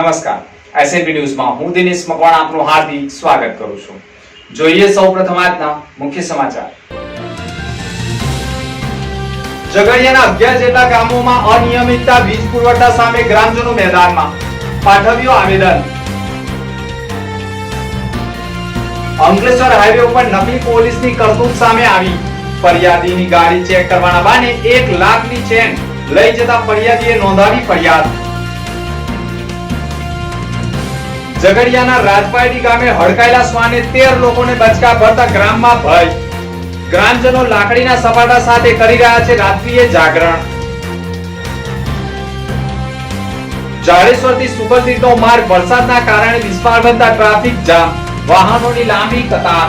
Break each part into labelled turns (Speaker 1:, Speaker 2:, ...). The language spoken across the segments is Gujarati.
Speaker 1: નમસ્કાર. એસએનપી ન્યૂઝમાં હું દિનેશ મકવાણા આપનું હાર્દિક સ્વાગત કરું છું. જોઈએ સૌપ્રથમ આજના મુખ્ય સમાચાર. ઝઘડિયાના અગિયાર જેટલા ગામોમાં અનિયમિતતા, વીજ પુરવઠા સામે ગ્રામજનો મેદાનમાં. પાઠવ્યું આવેદન. અંકલેશ્વર હાઈવે ઉપર નકલી પોલીસની કરતૂત સામે આવી. ફરિયાદીની ગાડી ચેક કરવાના બહાને એક લાખની ચેન લઈ જતા ફરિયાદીએ નોંધાવી ફરિયાદ. ઝઘડિયાના રાજપાયડી ગામે હડકાયેલા શ્વાને તેર લોકોને બચકા ભરતા ગ્રામમાં ભય. ગ્રામજનો લાકડીના સપાટા સાથે કરી રહ્યા છે રાત્રિએ જાગરણ. જાડેશ્વરથી સુપરસીટનો માર્ગ વરસાદના કારણે વિસ્માર બનતા ટ્રાફિક જામ. વાહનોની લાંબી કતાર.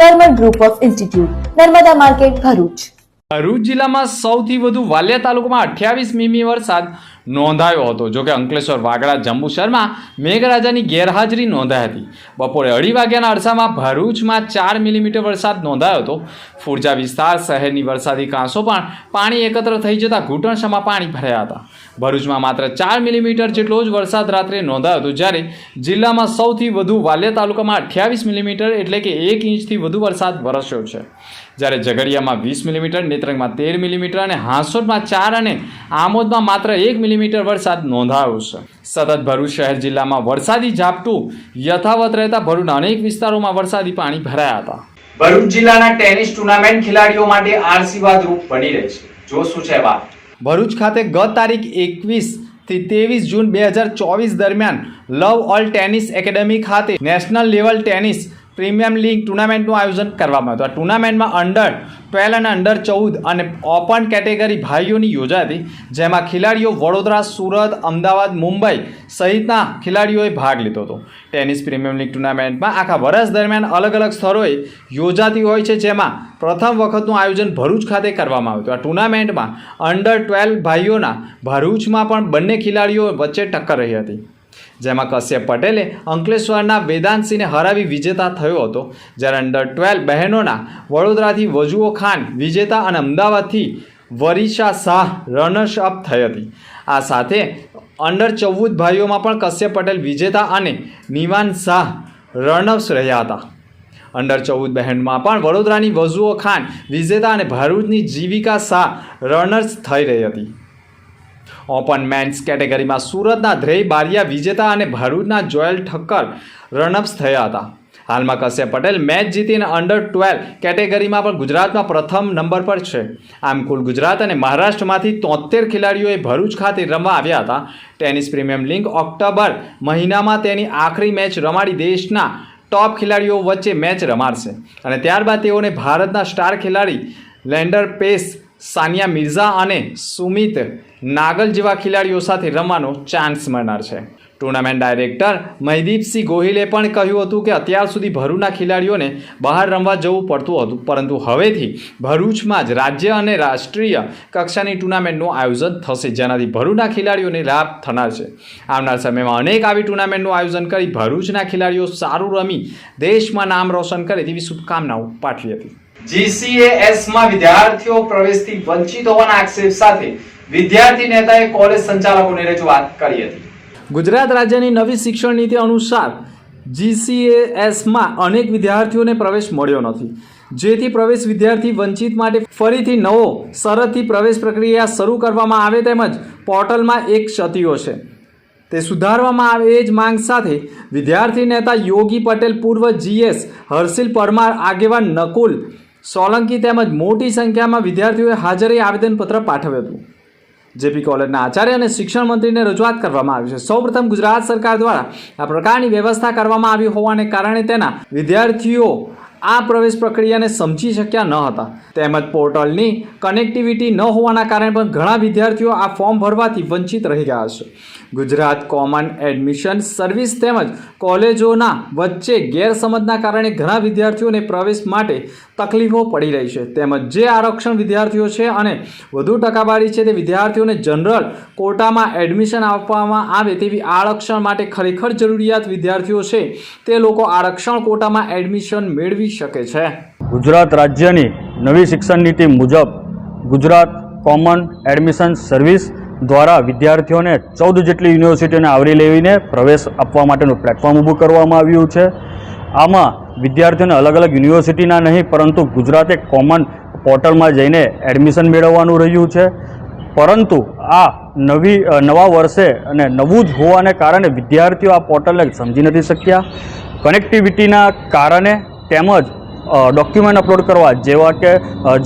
Speaker 2: Karmal group of institute Narmada market Bharuch.
Speaker 1: Bharuch જિલ્લામાં સૌથી વધુ વાલિયા તાલુકામાં અઠ્યાવીસ મીમી વરસાદ નોંધાયો હતો. જોકે અંકલેશ્વર વાગડા જંબુસરમાં મેઘરાજાની ગેરહાજરી નોંધાઈ હતી. બપોરે અઢી વાગ્યાના અરસામાં ભરૂચમાં ચાર મિલીમીટર વરસાદ નોંધાયો હતો. ફૂર્જા વિસ્તાર શહેરની વરસાદી કાંસો પણ પાણી એકત્ર થઈ જતાં ઘૂંટણસમાં પાણી ભરાયા હતા. ભરૂચમાં માત્ર ચાર મિલીમીટર જેટલો જ વરસાદ રાત્રે નોંધાયો હતો, જ્યારે જિલ્લામાં સૌથી વધુ વાલિયા તાલુકામાં અઠ્યાવીસ મિલીમીટર એટલે કે એક ઇંચથી વધુ વરસાદ વરસ્યો છે. જ્યારે ઝઘડિયામાં વીસ મિલીમીટર નેત્રંગમાં તેર મિલીમીટર અને હાંસોદમાં ચાર અને આમોદમાં માત્ર એક મિલીમીટર વરસાદ નોંધાયો છે. સતત ભરૂચ શહેર જિલ્લામાં વરસાદી ઝાપટું યથાવત રહેતા ભરૂચના અનેક વિસ્તારોમાં વરસાદી પાણી ભરાયા હતા. ભરૂચ જિલ્લાના ટેનિસ ટુર્નામેન્ટ ખેલાડીઓ માટે આશીર્વાદ રૂપ બની રહી છે. જો શું છે વાત. ભરૂચ ખાતે ગત તારીખ એકવીસથી ત્રેવીસ જૂન બે હજાર ચોવીસ દરમિયાન લવ ઓલ ટેનિસ એકેડેમી ખાતે national level tennis premium league ટુર્નામેન્ટનું આયોજન કરવામાં હતું. આ ટુર્નામેન્ટમાં અંડર ટ્વેલ્વ અને અંડર ચૌદ અને ઓપન કેટેગરી ભાઈઓની યોજાઈ હતી, જેમાં ખેલાડીઓ વડોદરા, સુરત, અમદાવાદ, મુંબઈ સહિતના ખેલાડીઓએ ભાગ લીધો હતો. ટેનિસ પ્રીમિયમ લીગ ટુર્નામેન્ટમાં આખા વર્ષ દરમિયાન અલગ અલગ સ્થળોએ યોજાતી હોય છે, જેમાં પ્રથમ વખતનું આયોજન ભરૂચ ખાતે કરવામાં આવ્યું હતું. આ ટુર્નામેન્ટમાં અંડર ટ્વેલ્વ ભાઈઓના ભરૂચમાં પણ બંને ખેલાડીઓ વચ્ચે ટક્કર રહી હતી. જેમાં કશ્યપ પટેલે અંકલેશ્વરના વેદાંતસિંહને હરાવી વિજેતા થયો હતો. જ્યારે અંડર ટ્વેલ્વ બહેનોના વડોદરાથી વજુઓ ખાન, વિજેતા અને અમદાવાદથી વરિષા શાહ રનર્સ અપ થઈ હતી. આ સાથે અંડર ચૌદ ભાઈઓમાં પણ કશ્યપ પટેલ વિજેતા અને નિવાન શાહ રનર્સ રહ્યા હતા. અંડર ચૌદ બહેનમાં પણ વડોદરાની વજુઓ ખાન, વિજેતા અને ભરૂચની જીવિકા શાહ રનર્સ થઈ રહી હતી. ઓપન મેન્સ કેટેગરીમાં સુરતના ધ્રેય બારિયા, વિજેતા અને ભરૂચના જોયલ ઠક્કર રનઅપ્સ થયા હતા. હાલમાં કશ્યપ પટેલ મેચ જીતીને અંડર ટ્વેલ્વ કેટેગરીમાં પણ ગુજરાતમાં પ્રથમ નંબર પર છે. આમ કુલ ગુજરાત અને મહારાષ્ટ્રમાંથી તોતેર ખેલાડીઓએ ભરૂચ ખાતે રમવા આવ્યા હતા. ટેનિસ પ્રીમિયમ લીગ ઓક્ટોબર મહિનામાં તેની આખરી મેચ રમાડી દેશના ટોપ ખેલાડીઓ વચ્ચે મેચ રમાડશે. અને ત્યારબાદ તેઓને ભારતના સ્ટાર ખેલાડી લેન્ડર પેસ, સાનિયા મિર્ઝા અને સુમિત નાગલ જેવા ખેલાડીઓ સાથે રમવાનો ચાન્સ મળનાર છે. ટુર્નામેન્ટ ડાયરેક્ટર મહિદીપસિંહ ગોહિલે પણ કહ્યું હતું કે અત્યાર સુધી ભરૂચના ખેલાડીઓને બહાર રમવા જવું પડતું હતું, પરંતુ હવેથી ભરૂચમાં જ રાજ્ય અને રાષ્ટ્રીય કક્ષાની ટુર્નામેન્ટનું આયોજન થશે, જેનાથી ભરૂચના ખેલાડીઓને લાભ થનાર છે. આવનાર સમયમાં અનેક આવી ટુર્નામેન્ટનું આયોજન કરી ભરૂચના ખેલાડીઓ સારું રમી, દેશમાં નામ રોશન કરે તેવી શુભકામનાઓ પાઠવી હતી. જીસીએએસમાં વિદ્યાર્થીઓ પ્રવેશથી વંચિત હોવાના આક્ષેપ સાથે વિદ્યાર્થી નેતાએ કોલેજ સંચાલકોને રજૂઆત કરી હતી. ગુજરાત રાજ્યની નવી શિક્ષણ નીતિ અનુસાર જીસીએએસમાં અનેક વિદ્યાર્થીઓને પ્રવેશ મળ્યો નથી. જેથી પ્રવેશ વિદ્યાર્થી વંચિત માટે ફરીથી નવો શરતથી પ્રવેશ પ્રક્રિયા શરૂ કરવામાં આવે તેમજ પોર્ટલમાં એક ક્ષતિઓ છે. તે સુધારવામાં આવે એ જ માંગ સાથે વિદ્યાર્થી નેતા યોગી પટેલ પૂર્વ જીએસ હર્ષિલ પરમાર આગેવાન નકુલ સોલંકી તેમજ મોટી સંખ્યામાં વિદ્યાર્થીઓએ હાજરી આવેદનપત્ર પાઠવ્યું હતું. જેપી કોલેજના આચાર્ય અને શિક્ષણ મંત્રીને રજૂઆત કરવામાં આવી છે. સૌપ્રથમ ગુજરાત સરકાર દ્વારા આ પ્રકારની વ્યવસ્થા કરવામાં આવી હોવાને કારણે તેના વિદ્યાર્થીઓ આ પ્રવેશ પ્રક્રિયાને સમજી શક્યા ન હતા. તેમજ પોર્ટલની કનેક્ટિવિટી ન હોવાના કારણે પણ ઘણા વિદ્યાર્થીઓ આ ફોર્મ ભરવાથી વંચિત રહી ગયા છે. ગુજરાત કોમન એડમિશન સર્વિસ તેમજ કોલેજોના વચ્ચે ગેરસમજના કારણે ઘણા વિદ્યાર્થીઓને પ્રવેશ માટે તકલીફો પડી રહી છે. તેમજ જે આરક્ષણ વિદ્યાર્થીઓ છે અને વધુ ટકાવારી છે તે વિદ્યાર્થીઓને જનરલ કોટામાં એડમિશન આપવામાં આવે તેવી આરક્ષણ માટે ખરેખર જરૂરિયાત વિદ્યાર્થીઓ છે તે લોકો આરક્ષણ કોટામાં એડમિશન મેળવી શકે છે.
Speaker 3: ગુજરાત રાજ્યની નવી શિક્ષણ નીતિ મુજબ ગુજરાત કોમન એડમિશન સર્વિસ દ્વારા વિદ્યાર્થીઓને ચૌદ જેટલી યુનિવર્સિટીઓને આવરી લેવીને પ્રવેશ આપવા માટેનું પ્લેટફોર્મ ઊભું કરવામાં આવ્યું છે. આમાં વિદ્યાર્થીઓને અલગ અલગ યુનિવર્સિટીના નહીં, પરંતુ ગુજરાતે કોમન પોર્ટલમાં જઈને એડમિશન મેળવવાનું રહ્યું છે. પરંતુ આ નવી નવા વર્ષે અને નવું જ હોવાને કારણે વિદ્યાર્થીઓ આ પોર્ટલને સમજી નથી શક્યા. કનેક્ટિવિટીના કારણે તેમજ ડોક્યુમેન્ટ અપલોડ કરવા, જેવા કે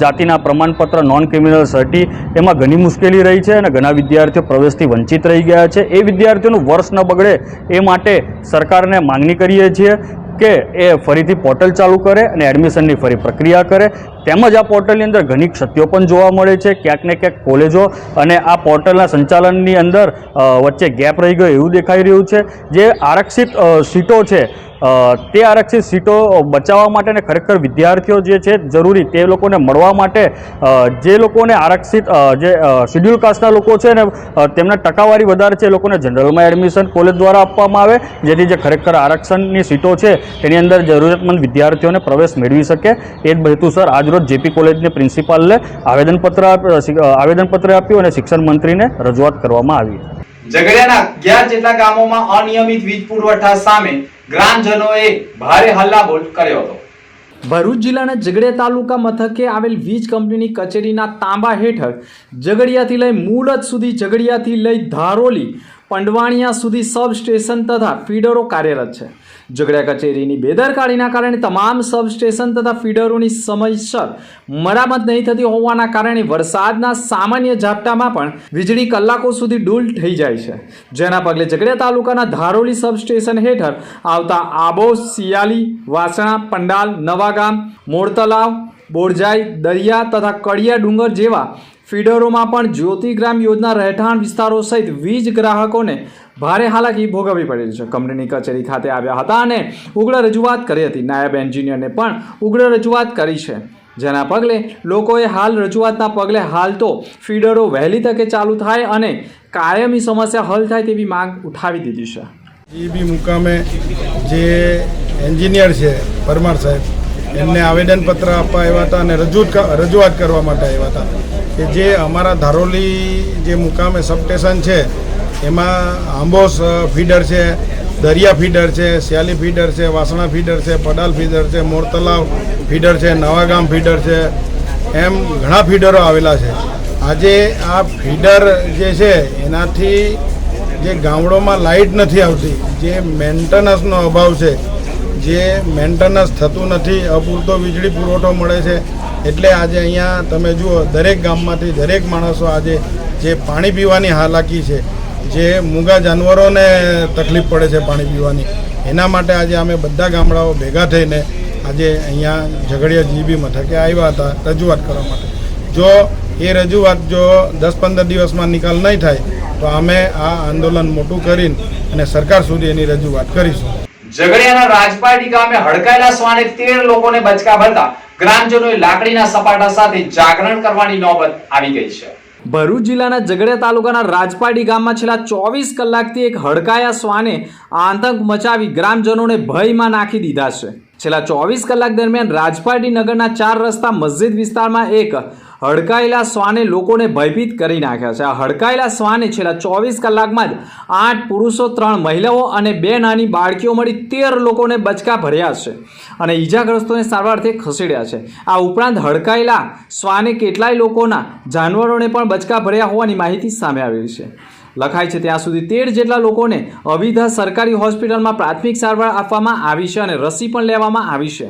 Speaker 3: જાતિના પ્રમાણપત્ર નોન ક્રિમિનલ સર્ટી એમાં ઘણી મુશ્કેલી રહી છે અને ઘણા વિદ્યાર્થીઓ પ્રવેશથી વંચિત રહી ગયા છે. એ વિદ્યાર્થીઓનું વર્ષ ન બગડે એ માટે સરકારને માંગણી કરીએ છીએ કે એ ફરીથી પોર્ટલ ચાલુ કરે અને એડમિશનની ફરી પ્રક્રિયા કરે. તેમજ આ પોર્ટલની અંદર ઘણી ક્ષતિઓ પણ જોવા મળે છે. ક્યાંક ને ક્યાંક કોલેજો અને આ પોર્ટલના સંચાલનની અંદર વચ્ચે ગેપ રહી ગયો એવું દેખાઈ રહ્યું છે. જે આરક્ષિત સીટો છે તે આરક્ષિત સીટો બચાવવા માટે અને ખરેખર વિદ્યાર્થીઓ જે છે જરૂરી તે લોકોને મળવા માટે જે લોકોને આરક્ષિત જે શિડ્યુલ કાસ્ટના લોકો છે ને તેમના ટકાવારી વધારે છે એ લોકોને જનરલમાં એડમિશન કોલેજ દ્વારા આપવામાં આવે, જેથી જે ખરેખર આરક્ષણની સીટો છે તેની અંદર જરૂરિયાતમંદ વિદ્યાર્થીઓને પ્રવેશ મેળવી શકે. એ જ હેતુસર આજરોજ જેપી કોલેજની પ્રિન્સિપાલને આવેદનપત્ર આવેદનપત્ર આપ્યું અને શિક્ષણ મંત્રીને રજૂઆત કરવામાં આવી.
Speaker 1: ઝઘડિયાના અગિયાર જેટલા ગામોમાં અનિયમિત વીજ પુરવઠા સામે ગ્રામજનોએ ભારે હલ્લાબોલ કર્યો હતો. ભરૂચ જિલ્લાના ઝઘડિયા તાલુકા મથકે આવેલ વીજ કંપનીની કચેરીના તાંબા હેઠળ ઝઘડિયાથી લઈ મૂળજ સુધી ઝઘડિયાથી લઈ ધારોલી, પંડવાણિયા સુધી સબ સ્ટેશન તથા ફીડરો કાર્યરત છે. ઝઘડિયા કચેરીની બેદરકારીના કારણે તમામ સબસ્ટેશન તથા ફીડરોની સમયસર મરામત નહીં થતી હોવાના કારણે વરસાદના સામાન્ય ઝાપટામાં પણ વીજળી કલાકો સુધી ડૂલ થઈ જાય છે. જેના પગલે ઝઘડિયા તાલુકાના ધારોલી સબસ્ટેશન હેઠળ આવતા આબો સિયાલી વાસણા, પંડાલ, નવાગામ મોડતલાવ બોરજાઈ, દરિયા તથા કડિયા ડુંગર જેવા ફીડરોમાં પણ જ્યોતિગ્રામ યોજના રહેઠાણ વિસ્તારો સહિત વીજ ગ્રાહકોને ભારે હાલાકી ભોગવવી પડેલી છે. કંપનીની કચેરી ખાતે આવ્યા હતા અને ઉગ્ર રજૂઆત કરી હતી. નાયબ એન્જિનિયરને પણ ઉગ્ર રજૂઆત કરી છે. જેના પગલે લોકોએ હાલ રજૂઆતના પગલે હાલ તો ફીડરો વહેલી તકે ચાલુ થાય અને કાયમી સમસ્યા હલ થાય તેવી માંગ ઉઠાવી દીધી છે.
Speaker 4: જીબી મુકામે જે એન્જિનિયર છે, પરમાર સાહેબ, એમને આવેદનપત્ર આપવા આવ્યા હતા અને રજૂ રજૂઆત કરવા માટે આવ્યા હતા. કે જે અમારા ધારોલી જે મુકામે સબસ્ટેશન છે, એમાં આંબોસ ફીડર છે, દરિયા ફીડર છે સ્યાલી ફીડર છે, વાસણા ફીડર છે, પડાલ ફીડર છે, મોરતલાવ ફીડર છે, નવાગામ ફીડર છે, એમ ઘણા ફીડરો આવેલા છે. આજે આ ફીડર જે છે, એનાથી જે ગામડોમાં લાઇટ નથી આવતી, જે મેન્ટેનન્સનો અભાવ છે, જે મેન્ટેનન્સ થતું નથી, અપૂરતો વીજળી પુરવઠો મળે છે એટલે આજે અહીંયા તમે જુઓ, દરેક ગામમાંથી દરેક માણસો આજે જે પાણી પીવાની હાલાકી છે, જે મૂંગા જાનવરોને તકલીફ પડે છે પાણી પીવાની, એના માટે આજે અમે બધા ગામડાઓ ભેગા થઈને આજે અહીંયા ઝઘડિયા જીબી મથકે આવ્યા હતા રજૂઆત કરવા માટે. જો એ રજૂઆત જો દસ પંદર દિવસમાં નિકાલ નહીં થાય, તો અમે આ આંદોલન મોટું કરીને અને સરકાર સુધી એની રજૂઆત કરીશું.
Speaker 1: ઝઘડિયાના રાજપાટી ગામે હડકાયેલા શ્વાને તેર લોકોને બચકા ભરતા ગ્રામજનોએ લાકડીના સપાટા સાથે જાગરણ કરવાની નોબત આવી ગઈ છે. ભરૂચ જિલ્લાના ઝઘડિયા તાલુકાના રાજપાડી ગામમાં છેલ્લા ચોવીસ કલાકથી એક હડકાયા શ્વાને આતંક મચાવી ગ્રામજનોને ભયમાં નાખી દીધા છે. છેલ્લા ચોવીસ કલાક દરમિયાન રાજપાટી નગરના ચાર રસ્તા મસ્જિદ વિસ્તારમાં એક હડકાયેલા શ્વાને લોકોને ભયભીત કરી નાખ્યા છે. આ હડકાયેલા શ્વાને છેલ્લા ચોવીસ કલાકમાં જ આઠ પુરુષો, ત્રણ મહિલાઓ અને બે નાની બાળકીઓ મળી તેર લોકોને બચકા ભર્યા છે અને ઈજાગ્રસ્તોને સારવારથી ખસેડ્યા છે. આ ઉપરાંત હડકાયેલા શ્વાને કેટલાય લોકોના જાનવરોને પણ બચકા ભર્યા હોવાની માહિતી સામે આવી છે. લખાય છે, ત્યાં સુધી તેર જેટલા લોકોને અવિધા સરકારી હોસ્પિટલમાં પ્રાથમિક સારવાર આપવામાં આવી છે અને રસી પણ લેવામાં આવી છે.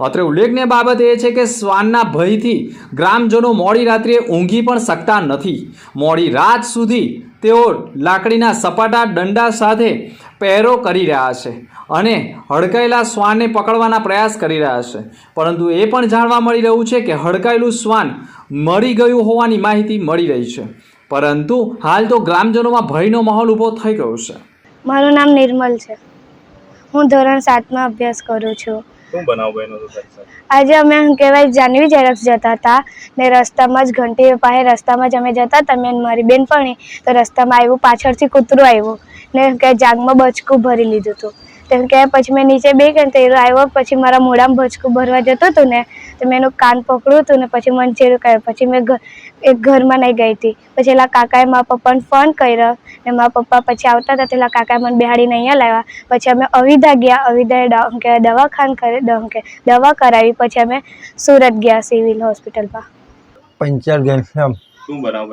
Speaker 1: અત્રે ઉલ્લેખનીય બાબત એ છે કે શ્વાનના ભયથી ગ્રામજનો મોડી રાત્રે ઊંઘી પણ શકતા નથી. મોડી રાત સુધી તેઓ લાકડીના સપાટા દંડા સાથે પહેરો કરી રહ્યા છે અને હડકાયેલા શ્વાનને પકડવાના પ્રયાસ કરી રહ્યા છે. પરંતુ એ પણ જાણવા મળી રહ્યું છે કે હડકાયેલું શ્વાન મરી ગયું હોવાની માહિતી મળી રહી છે. પરંતુ હાલ તો ગ્રામજનોમાં ભયનો માહોલ ઊભો થઈ ગયો છે.
Speaker 5: મારું નામ નિર્મલ છે. હું ધોરણ સાતમાં અભ્યાસ કરું છું.
Speaker 6: શું બનાવ બન્યો હતો તારી સાથે
Speaker 5: આજે અમે શું કહેવાય જાનવી ઝેરોક્સ જતા હતા ને રસ્તામાં જ ઘંટી પાસે રસ્તામાં જ અમે જતા હતા. મેં મારી બેનપણી તો રસ્તામાં આવ્યું પાછળથી કૂતરું આવ્યું ને કે જાગમાં બચકું ભરી લીધું હતું. તેમ કે પછી મેં નીચે બે ઘંટે આવ્યો પછી મારા મોઢામાં બચકું ભરવા જતો હતો ને તો મેં એનું કાન પકડ્યું હતું ને પછી મને ચેડું કર્યું. પછી મેં એક ઘરમાં નહીં ગઈ હતી. પછી એલા કાકાએ મારા પપ્પાને ફોન કર્યો ને મારા પપ્પા પછી આવતા હતા તેલા કાકાએ મને બિહાડીને અહીંયા લાવ્યા. પછી અમે અવિધા ગયા. અવિધાએ દવાખાન કરે દ- કે દવા કરાવી. પછી અમે સુરત ગયા સિવિલ હોસ્પિટલમાં.
Speaker 7: પંચર ઘનશ્યામ
Speaker 6: શું બનાવ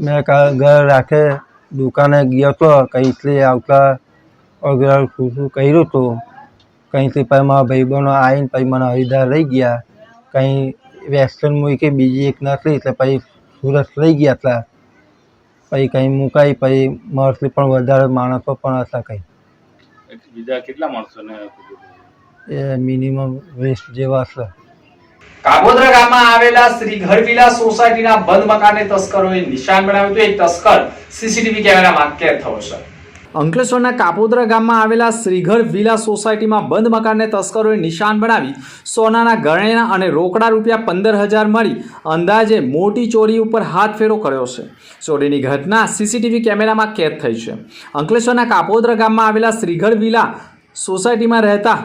Speaker 7: મેં કા- ઘર રાખે દુકાને ગયો તો કંઈથી આવતા અગર શું શું કર્યું હતું કંઈથી પછી મારા ભાઈબંધો આવીને પછી મને હરિદ્વાર લઈ ગયા. કંઈ વેસ્ટર્ન મૂવી કે બીજી એક નથી એટલે પછી સુરત લઈ ગયા હતા. પછી કંઈ મુકાઈ પછી મારાથી પણ વધારે માણસો પણ હતા કંઈ.
Speaker 6: બીજા કેટલા માણસોને
Speaker 7: એ મિનિમમ વેસ્ટ જેવા હશે
Speaker 1: કાગોદરા ગામમાં આવેલા શ્રી ઘરવિલા સોસાયટીના બંધ મકાને તસ્કરોએ નિશાન બનાવ્યું હતું. એક તસ્કર સીસીટીવી કેમેરામાં કેદ થયો છે. અંકલેશ્વરના કાપોદ્રા ગામમાં આવેલા શ્રીઘર વિલા સોસાયટીમાં બંધ મકાનને તસ્કરોએ નિશાન બનાવી સોનાના ગણેના અને રોકડા રૂપિયા પંદર હજાર મળી અંદાજે મોટી ચોરી ઉપર હાથ ફેરો કર્યો છે. ચોરીની ઘટના સીસીટીવી કેમેરામાં કેદ થઈ છે. અંકલેશ્વરના કાપોદ્રા ગામમાં આવેલા શ્રીઘર વિલા સોસાયટીમાં રહેતા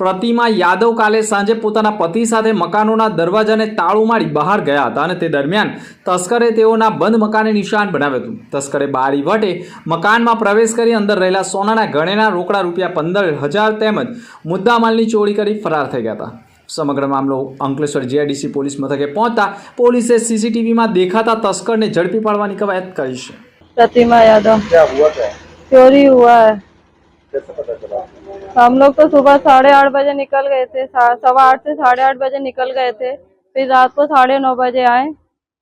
Speaker 1: પ્રતિમા યાદવ કાલે સાંજે પોતાના પતિ સાથે મકાનોના દરવાજાને તાળું મારી બહાર ગયા હતા અને તે દરમિયાન તસ્કરે તેઓના બંધ મકાને નિશાન બનાવ્યું હતું તસ્કરે બારી વટે મકાનમાં પ્રવેશ કરી અંદર રહેલા સોનાના ગણેના રોકડા રૂપિયા પંદર હજાર તેમજ મુદ્દામાલની ચોરી કરી ફરાર થઈ ગયા હતા સમગ્ર મામલો અંકલેશ્વર જીઆઈડીસી પોલીસ મથકે પહોંચતા પોલીસે સીસીટીવીમાં દેખાતા તસ્કરને ઝડપી પાડવાની કવાયત કરી છે
Speaker 8: प्रतिमा यादव
Speaker 6: ક્યાં હુઆ ક્યાં
Speaker 8: चोरी हुआ है
Speaker 6: कैसे पता चला
Speaker 8: हम लोग तो सुबह साढ़े आठ बजे निकल गए थे सवा आठ से साढ़े आठ बजे निकल गए थे फिर रात को साढ़े नौ बजे आए।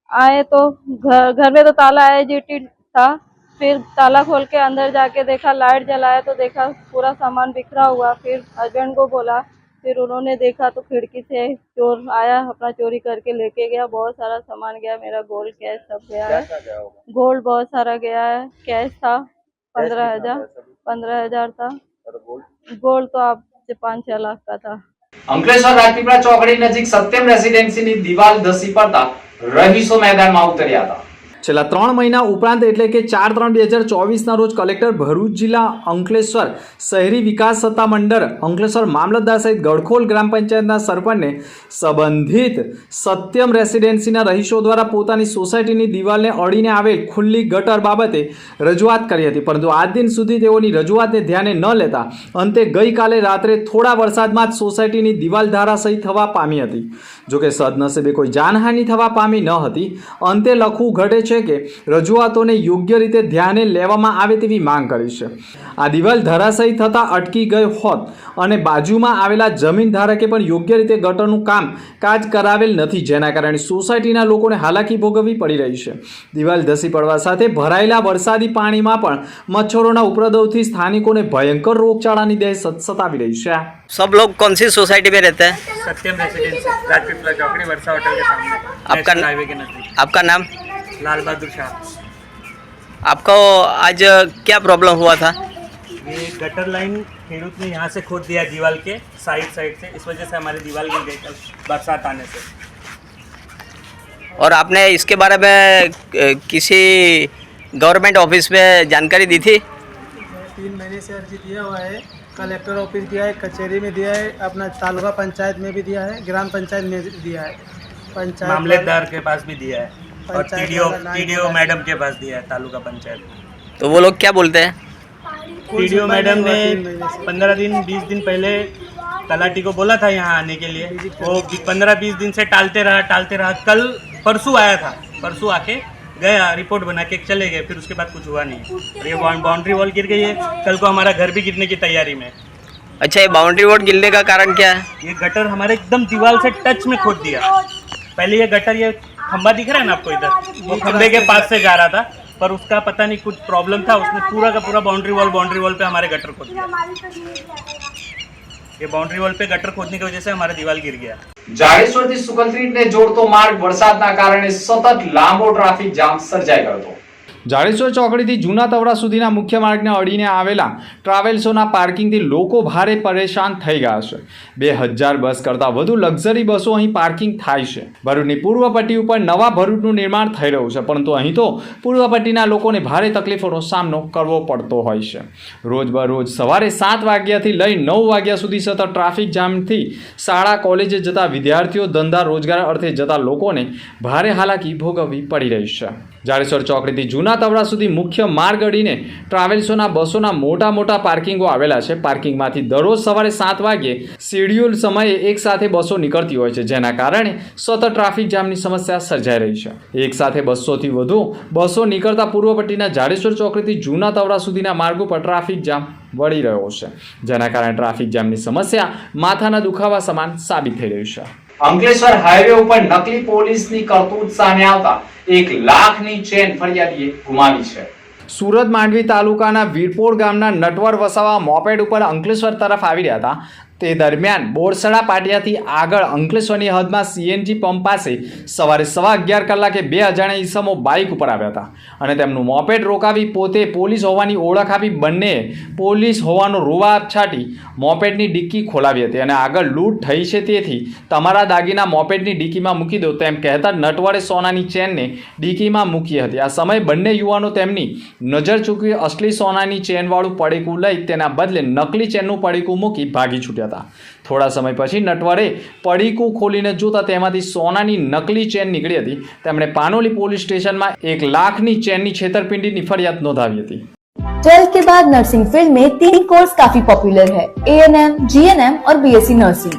Speaker 8: आए तो घर घर में तो ताला आया जी टी था फिर ताला खोल के अंदर जाके देखा लाइट जलाया तो देखा पूरा सामान बिखरा हुआ फिर हस्बैंड को बोला फिर उन्होंने देखा तो खिड़की से चोर आया अपना चोरी करके लेके गया बहुत सारा सामान गया मेरा गोल्ड कैश सब गया है। गोल्ड बहुत सारा गया है कैश था पंद्रह हज़ार पंद्रह हज़ार था।
Speaker 6: गोल्ड
Speaker 8: गोल्ड तो आप से पाँच छह लाख का था
Speaker 1: અંકલેશ્વર રાજપીપળા ચોકડી નજીક સત્યમ રેસિડેન્સીની દિવાલ ધસી પડતા રહીશો મેદાનમાં ઉતર્યા હતા છેલ્લા ત્રણ મહિના ઉપરાંત એટલે કે ચાર ત્રણ બે હજાર ચોવીસના રોજ કલેક્ટર ભરૂચ જિલ્લા અંકલેશ્વર શહેરી વિકાસ સત્તા મંડળ અંકલેશ્વર મામલતદાર સહિત ગડખોલ ગ્રામ પંચાયતના સરપંચને સંબંધિત સત્યમ રેસિડેન્સીના રહીશો દ્વારા પોતાની સોસાયટીની દિવાલને અડીને આવેલ ખુલ્લી ગટર બાબતે રજૂઆત કરી હતી. પરંતુ આજ દિન સુધી તેઓની રજૂઆતને ધ્યાને ન લેતા અંતે ગઈકાલે રાત્રે થોડા વરસાદમાં જ સોસાયટીની દિવાલ ધારાશયી થવા પામી હતી. જોકે સદનસીબે કોઈ જાનહાનિ થવા પામી ન હતી. અંતે લખવું ઘટે છે કે રજૂઆતોને યોગ્ય રીતે ધ્યાને લેવામાં આવે તેવી માંગ કરી છે આ દિવાલ ધરાશયી થતાં અટકી ગઈ હોત અને બાજુમાં આવેલા જમીન ધારકે પણ યોગ્ય રીતે ગટરનું કામ કાજ કરાવેલ નથી જેના કારણે સોસાયટીના લોકોને હાલાકી ભોગવવી પડી રહી છે દિવાલ ધસી પડવા સાથે ભરાયેલા વરસાદી પાણીમાં પણ મચ્છરોના ઉપદ્રવથી સ્થાનિકોને ભયંકર રોગચાળાની દહેશત સતાવી રહી છે
Speaker 9: सब लोग कौन सी सोसाइटी में रहते हैं
Speaker 10: सत्यम रेसिडेंसी राजपीपला चौकड़ी वर्षा होटल के सामने
Speaker 9: आपका
Speaker 10: नेशनल हाईवे के नजदीक
Speaker 9: आपका नाम
Speaker 10: लाल बहादुर शाह।
Speaker 9: आपको आज क्या प्रॉब्लम हुआ था?
Speaker 10: ये गटर लाइन खेडूत ने यहाँ से खोद दिया दीवार के साइड साइड से। इस वजह से हमारी दीवार गिर गई कल बरसात आने से।
Speaker 9: और आपने इसके बारे में किसी गवर्नमेंट ऑफ़िस में जानकारी दी थी?
Speaker 7: तीन महीने से अर्जी दिया हुआ है। कलेक्टर ऑफ़िस दिया है कचहरी में दिया है अपना तालुका पंचायत में भी दिया है ग्राम पंचायत में दिया है। पंचायत
Speaker 10: मामलेदार के पास भी दिया है। और टीडीओ टीडीओ मैडम के पास दिया है तालुका पंचायत। में
Speaker 9: तो वो लोग क्या बोलते हैं?
Speaker 10: टीडीओ मैडम ने। पंद्रह दिन बीस दिन पहले तलाटी को बोला था यहाँ आने के लिए। वो पंद्रह बीस दिन से टालते रहा टालते रहा। कल परसों आया था। परसों आके गया रिपोर्ट बना के चले गए फिर उसके बाद कुछ हुआ नहीं। और ये बाउंड्री वॉल गिर गई है। कल को हमारा घर भी गिरने की तैयारी में।
Speaker 9: अच्छा ये बाउंड्री वॉल गिरने का कारण क्या है?
Speaker 10: ये गटर हमारे एकदम दीवार से टच में खोद दिया। पहले ये गटर ये खंबा दिख रहा है ना आपको इधर वो खंबे के पास से जा रहा था पर उसका पता नहीं कुछ प्रॉब्लम था उसने पूरा का पूरा बाउंड्री वॉल बाउंड्री वॉल पे हमारे गटर खोद दिया ये बाउंड्री वॉल पे गटर खोदने की वजह से हमारा दीवार गिर गया
Speaker 1: જાડેશ્વરથી સુકલત્રીટને જોડતો માર્ગ વરસાદના કારણે સતત લાંબો ટ્રાફિક જામ સર્જાઈ ગયો હતો જાડેશ્વર ચોકડીથી જૂના તવડા સુધીના મુખ્ય માર્ગને અડીને આવેલા ટ્રાવેલ્સોના પાર્કિંગથી લોકો ભારે પરેશાન થઈ ગયા છે. બે હજાર બસ કરતાં વધુ લક્ઝરી બસો અહીં પાર્કિંગ થાય છે. ભરૂચની પૂર્વ પટ્ટી ઉપર નવા ભરૂચનું નિર્માણ થઈ રહ્યું છે, પરંતુ અહીં તો પૂર્વ પટ્ટીના લોકોને ભારે તકલીફોનો સામનો કરવો પડતો હોય છે. રોજબરોજ સવારે સાત વાગ્યાથી લઈ નવ વાગ્યા સુધી સતત ટ્રાફિક જામથી શાળા, કોલેજે જતા વિદ્યાર્થીઓ ધંધા રોજગાર અર્થે જતા લોકોને ભારે હાલાકી ભોગવવી પડી રહી છે. જાડેશ્વર ચોકડીથી જૂના તવડા સુધી મુખ્ય માર્ગ અડીને ટ્રાવેલ્સોના બસોના મોટા મોટા પાર્કિંગો આવેલા છે. પાર્કિંગમાંથી દરરોજ સવારે સાત વાગ્યે શેડ્યુલ સમયે એક સાથે બસો નીકળતી હોય છે, જેના કારણે સતત ટ્રાફિક જામની સમસ્યા સર્જાઈ રહી છે. એક સાથે બસોથી વધુ બસો નીકળતા પૂર્વ પટ્ટીના જાડેશ્વર ચોકડીથી જૂના તવડા સુધીના માર્ગ ઉપર ટ્રાફિક જામ વળી રહ્યો છે, જેના કારણે ટ્રાફિક જામની સમસ્યા માથાના દુખાવા સમાન સાબિત થઈ રહ્યું છે. અંકલેશ્વર હાઈવે ઉપર નકલી પોલીસની કરતૂત સામે આવતા એક લાખની ચેન ફરિયાદીએ ગુમાવી છે. સુરત માંડવી તાલુકાના વીરપોર ગામના નટવર વસાવા મોપેડ ઉપર અંકલેશ્વર તરફ આવી રહ્યા હતા. તે દરમિયાન બોરસડા પાટિયાથી આગળ અંકલેશ્વરની હદમાં સીએનજી પંપ પાસે સવારે સવા અગિયાર કલાકે બે અજાણ્યા ઈસમો બાઇક ઉપર આવ્યા હતા અને તેમનું મોપેટ રોકાવી પોતે પોલીસ હોવાની ઓળખ આપી બંને પોલીસ હોવાનો રૂવા છાટી મોપેટની ડિક્કી ખોલાવી હતી અને આગળ લૂંટ થઈ છે તેથી તમારા દાગીના મોપેટની ડિક્કીમાં મૂકી દો તેમ કહેતા નટવડે સોનાની ચેનને ડિક્કીમાં મૂકી હતી. આ સમયે બંને યુવાનો તેમની નજર ચૂકવી અસલી સોનાની ચેનવાળું પડીકું લઈ તેના બદલે નકલી ચેનનું પડીકું મૂકી ભાગી છૂટ્યા હતા. થોડા સમય પછી નટવરે પડીકું ખોલીને જોતા તેમાંથી સોનાની નકલી ચેન નીકળી હતી તેમણે પાનોલી પોલીસ સ્ટેશનમાં એક લાખની ચેનની છેતરપિંડીની ફરિયાદ નોંધાવી હતી
Speaker 2: ट्वेल्थ के बाद नर्सिंग फील्ड में तीन कोर्स काफी पॉपुलर है A N M G N M और बीएससी नर्सिंग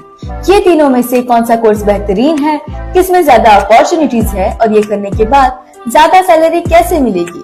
Speaker 2: ये तीनों में से कौन सा कोर्स बेहतरीन है किसमें ज्यादा अपॉर्चुनिटीज है और ये करने के बाद ज्यादा सैलरी कैसे मिलेगी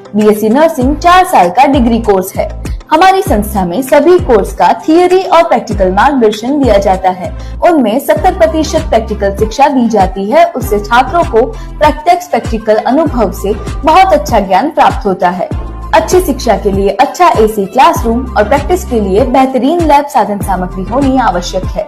Speaker 2: बीएससी नर्सिंग चार साल का डिग्री कोर्स है। हमारी संस्था में सभी कोर्स का थियोरी और प्रैक्टिकल मार्गदर्शन दिया जाता है। उनमें 70 प्रतिशत प्रैक्टिकल शिक्षा दी जाती है। उससे छात्रों को प्रत्यक्ष प्रैक्टिकल अनुभव से बहुत अच्छा ज्ञान प्राप्त होता है। अच्छी शिक्षा के लिए अच्छा एसी क्लासरूम और प्रैक्टिस के लिए बेहतरीन लैब साधन सामग्री होनी आवश्यक है।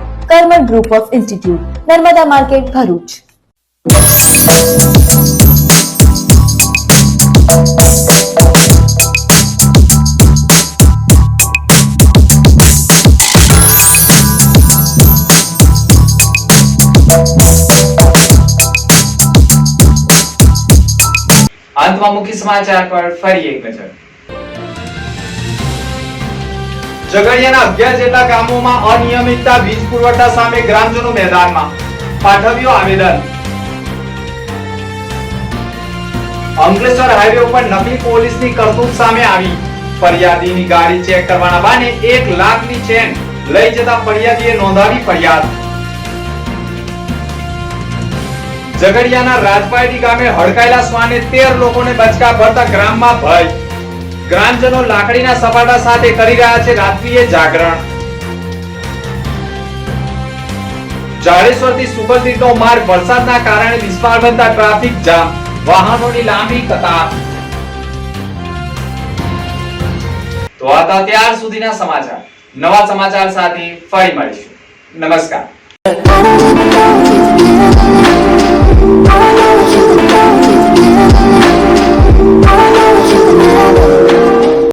Speaker 2: Parmal group of institute Narmada market Bharuch
Speaker 1: अंत मुख्य समाचार पर फरी एक नज़र। ઝઘડિયાના અગિયાર જેટલા ગામોમાં અનિયમિતતા, વીજ પુરવઠા સામે ગ્રામજનો મેદાનમાં. પાઠવ્યો આવેદન. અંકલેશ્વર હાઈવે ઉપર નકલી પોલીસની કરતૂત સામે આવી. ફરિયાદીની ગાડી ચેક કરવાના બહાને એક લાખની ચેન લઈ જતા ફરિયાદીએ નોંધાવી ફરિયાદ. ઝઘડિયાના રાજપાયડી ગામે હડકાયેલા શ્વાને તેર લોકોને બચકા ભરતા ગ્રામમાં ભય. ગ્રામજનો લાકડીના સપાટા સાથે કરી રહ્યા છે રાત્રિએ જાગરણ. જાડેશ્વરથી સુપરસીટનો માર્ગ વરસાદના કારણે વિસ્માર બનતા ટ્રાફિક જામ, વાહનોની લાંબી કતાર. તો આ હતા ત્યાર સુધીના સમાચાર. નવા સમાચાર સાથે ફરી મળીશું. નમસ્કાર.